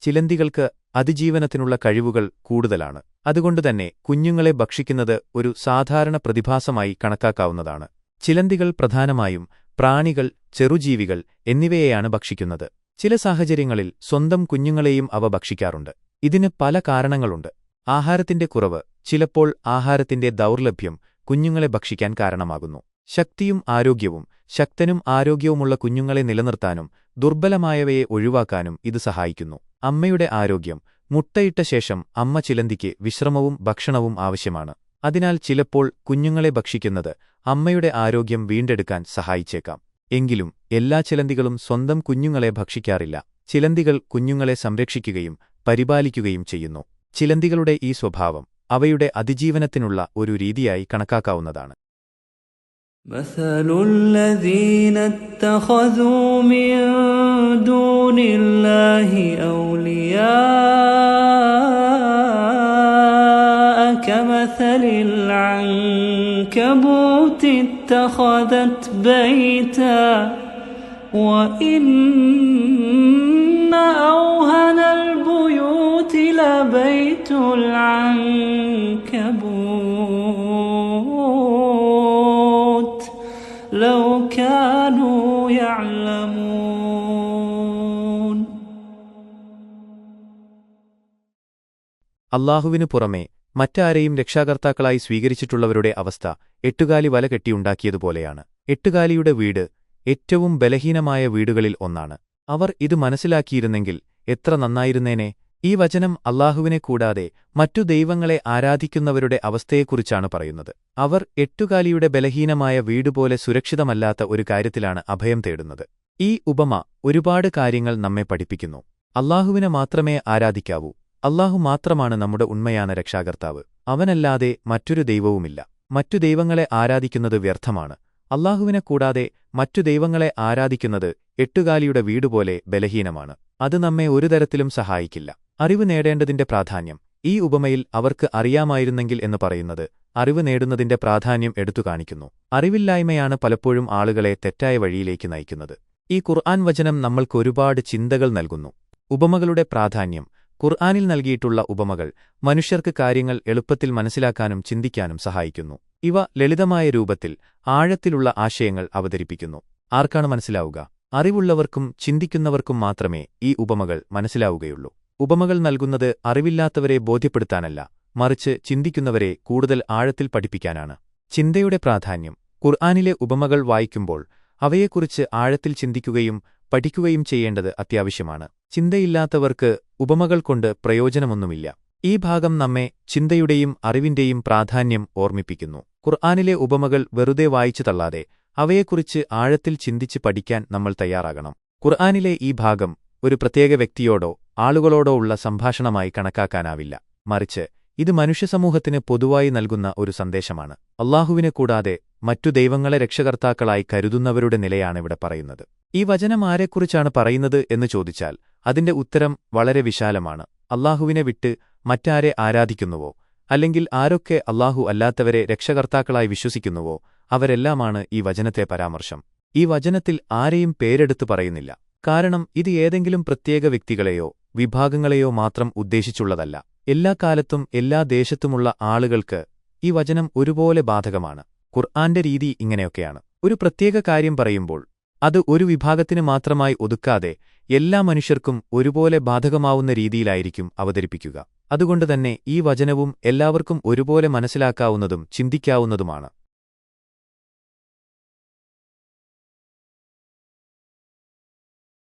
ചിലന്തികൾക്ക് അതിജീവനത്തിനുള്ള കഴിവുകൾ കൂടുതലാണ്. അതുകൊണ്ടുതന്നെ കുഞ്ഞുങ്ങളെ ഭക്ഷിക്കുന്നത് ഒരു സാധാരണ പ്രതിഭാസമായി കണക്കാക്കാവുന്നതാണ്. ചിലന്തികൾ പ്രധാനമായും പ്രാണികൾ ചെറുജീവികൾ എന്നിവയെയാണ് ഭക്ഷിക്കുന്നത്. ചില സാഹചര്യങ്ങളിൽ സ്വന്തം കുഞ്ഞുങ്ങളെയും അവ ഭക്ഷിക്കാറുണ്ട്. ഇതിന് പല കാരണങ്ങളുണ്ട്. ആഹാരത്തിന്റെ കുറവ് ചിലപ്പോൾ ആഹാരത്തിന്റെ ദൗർലഭ്യം കുഞ്ഞുങ്ങളെ ഭക്ഷിക്കാൻ കാരണമാകുന്നു. ശക്തിയും ആരോഗ്യവും ശക്തനും ആരോഗ്യവുമുള്ള കുഞ്ഞുങ്ങളെ നിലനിർത്താനും ദുർബലമായവയെ ഒഴിവാക്കാനും ഇത് സഹായിക്കുന്നു. അമ്മയുടെ ആരോഗ്യം മുട്ടയിട്ട ശേഷം അമ്മ ചിലന്തിക്ക് വിശ്രമവും ഭക്ഷണവും ആവശ്യമാണ് അതിനാൽ ചിലപ്പോൾ കുഞ്ഞുങ്ങളെ ഭക്ഷിക്കുന്നത് അമ്മയുടെ ആരോഗ്യം വീണ്ടെടുക്കാൻ സഹായിച്ചേക്കാം എങ്കിലും എല്ലാ ചിലന്തികളും സ്വന്തം കുഞ്ഞുങ്ങളെ ഭക്ഷിക്കാറില്ല ചിലന്തികൾ കുഞ്ഞുങ്ങളെ സംരക്ഷിക്കുകയും പരിപാലിക്കുകയും ചെയ്യുന്നു ചിലന്തികളുടെ ഈ സ്വഭാവം അവയുടെ അതിജീവനത്തിനുള്ള ഒരു രീതിയായി കണക്കാക്കാവുന്നതാണ് مثل الذين اتخذوا من دون الله أولياء كمثل العنكبوت اتخذت بيتا وإن أوهن البيوت لبيت العنكبوت لو كانوا يعلمون അള്ളാഹുവിനു പുറമെ മറ്റാരെയും രക്ഷാകർത്താക്കളായി സ്വീകരിച്ചിട്ടുള്ളവരുടെ അവസ്ഥ എട്ടുകാലി വല കെട്ടിയുണ്ടാക്കിയതുപോലെയാണ്. എട്ടുകാലിയുടെ വീട് ഏറ്റവും ബലഹീനമായ വീടുകളിൽ ഒന്നാണ്. അവർ ഇത് മനസ്സിലാക്കിയിരുന്നെങ്കിൽ എത്ര നന്നായിരുന്നേനെ. ഈ വചനം അള്ളാഹുവിനെ കൂടാതെ മറ്റു ദൈവങ്ങളെ ആരാധിക്കുന്നവരുടെ അവസ്ഥയെക്കുറിച്ചാണ് പറയുന്നത്. അവർ എട്ടുകാലിയുടെ ബലഹീനമായ വീടുപോലെ സുരക്ഷിതമല്ലാത്ത ഒരു കാര്യത്തിലാണ് അഭയം തേടുന്നത്. ഈ ഉപമ ഒരുപാട് കാര്യങ്ങൾ നമ്മെ പഠിപ്പിക്കുന്നു. അള്ളാഹുവിനെ മാത്രമേ ആരാധിക്കാവൂ. അള്ളാഹു മാത്രമാണ് നമ്മുടെ ഉണ്മയാണ് രക്ഷാകർത്താവ്. അവനല്ലാതെ മറ്റൊരു ദൈവവുമില്ല. മറ്റു ദൈവങ്ങളെ ആരാധിക്കുന്നത് വ്യർത്ഥമാണ്. അള്ളാഹുവിനെ കൂടാതെ മറ്റു ദൈവങ്ങളെ ആരാധിക്കുന്നത് എട്ടുകാലിയുടെ വീടുപോലെ ബലഹീനമാണ്. അത് നമ്മെ ഒരു തരത്തിലും സഹായിക്കില്ല. അറിവ് നേടേണ്ടതിന്റെ പ്രാധാന്യം. ഈ ഉപമയിൽ അവർക്ക് അറിയാമായിരുന്നെങ്കിൽ എന്ന് പറയുന്നത് അറിവ് നേടുന്നതിന്റെ പ്രാധാന്യം എടുത്തു കാണിക്കുന്നു. അറിവില്ലായ്മയാണ് പലപ്പോഴും ആളുകളെ തെറ്റായ വഴിയിലേക്ക് നയിക്കുന്നത്. ഈ ഖുർആൻ വചനം നമ്മൾക്കൊരുപാട് ചിന്തകൾ നൽകുന്നു. ഉപമകളുടെ പ്രാധാന്യം. ഖുർആനിൽ നൽകിയിട്ടുള്ള ഉപമകൾ മനുഷ്യർക്ക് കാര്യങ്ങൾ എളുപ്പത്തിൽ മനസ്സിലാക്കാനും ചിന്തിക്കാനും സഹായിക്കുന്നു. ഇവ ലളിതമായ രൂപത്തിൽ ആഴത്തിലുള്ള ആശയങ്ങൾ അവതരിപ്പിക്കുന്നു. ആർക്കാണ് മനസ്സിലാവുക? അറിവുള്ളവർക്കും ചിന്തിക്കുന്നവർക്കും മാത്രമേ ഈ ഉപമകൾ മനസ്സിലാവുകയുള്ളൂ. ഉപമകൾ നൽകുന്നത് അറിവില്ലാത്തവരെ ബോധ്യപ്പെടുത്താനല്ല മറിച്ച് ചിന്തിക്കുന്നവരെ കൂടുതൽ ആഴത്തിൽ പഠിപ്പിക്കാനാണ്. ചിന്തയുടെ പ്രാധാന്യം. ഖുർആാനിലെ ഉപമകൾ വായിക്കുമ്പോൾ അവയെക്കുറിച്ച് ആഴത്തിൽ ചിന്തിക്കുകയും പഠിക്കുകയും ചെയ്യേണ്ടത് അത്യാവശ്യമാണ്. ചിന്തയില്ലാത്തവർക്ക് ഉപമകൾ കൊണ്ട് പ്രയോജനമൊന്നുമില്ല. ഈ ഭാഗം നമ്മെ ചിന്തയുടെയും അറിവിന്റെയും പ്രാധാന്യം ഓർമ്മിപ്പിക്കുന്നു. ഖുർആാനിലെ ഉപമകൾ വെറുതെ വായിച്ചു തള്ളാതെ അവയെക്കുറിച്ച് ആഴത്തിൽ ചിന്തിച്ച് പഠിക്കാൻ നമ്മൾ തയ്യാറാകണം. ഖുർആാനിലെ ഈ ഭാഗം ഒരു പ്രത്യേക വ്യക്തിയോടോ ആളുകളോടോ ഉള്ള സംഭാഷണമായി കണക്കാക്കാനാവില്ല. മറിച്ച് ഇത് മനുഷ്യസമൂഹത്തിന് പൊതുവായി നൽകുന്ന ഒരു സന്ദേശമാണ്. അള്ളാഹുവിനെ കൂടാതെ മറ്റു ദൈവങ്ങളെ രക്ഷകർത്താക്കളായി കരുതുന്നവരുടെ നിലയാണിവിടെ പറയുന്നത്. ഈ വചനം ആരെക്കുറിച്ചാണ് പറയുന്നത് എന്ന് ചോദിച്ചാൽ അതിന്റെ ഉത്തരം വളരെ വിശാലമാണ്. അള്ളാഹുവിനെ വിട്ട് മറ്റാരെ ആരാധിക്കുന്നുവോ? അല്ലെങ്കിൽ ആരൊക്കെ അള്ളാഹു അല്ലാത്തവരെ രക്ഷകർത്താക്കളായി വിശ്വസിക്കുന്നുവോ? അവരെല്ലാമാണ് ഈ വചനത്തെ പരാമർശം. ഈ വചനത്തിൽ ആരെയും പേരെടുത്തു പറയുന്നില്ല. കാരണം ഇത് ഏതെങ്കിലും പ്രത്യേക വ്യക്തികളെയോ വിഭാഗങ്ങളെയോ മാത്രം ഉദ്ദേശിച്ചുള്ളതല്ല. എല്ലാ കാലത്തും എല്ലാ ദേശത്തുമുള്ള ആളുകൾക്ക് ഈ വചനം ഒരുപോലെ ബാധകമാണ്. ഖുർആന്റെ രീതി ഇങ്ങനെയൊക്കെയാണ്. ഒരു പ്രത്യേക കാര്യം പറയുമ്പോൾ അത് ഒരു വിഭാഗത്തിന് മാത്രമായി ഒതുക്കാതെ എല്ലാ മനുഷ്യർക്കും ഒരുപോലെ ബാധകമാവുന്ന രീതിയിലായിരിക്കും അവതരിപ്പിക്കുക. അതുകൊണ്ടുതന്നെ ഈ വചനവും എല്ലാവർക്കും ഒരുപോലെ മനസ്സിലാക്കാവുന്നതും ചിന്തിക്കാവുന്നതുമാണ്.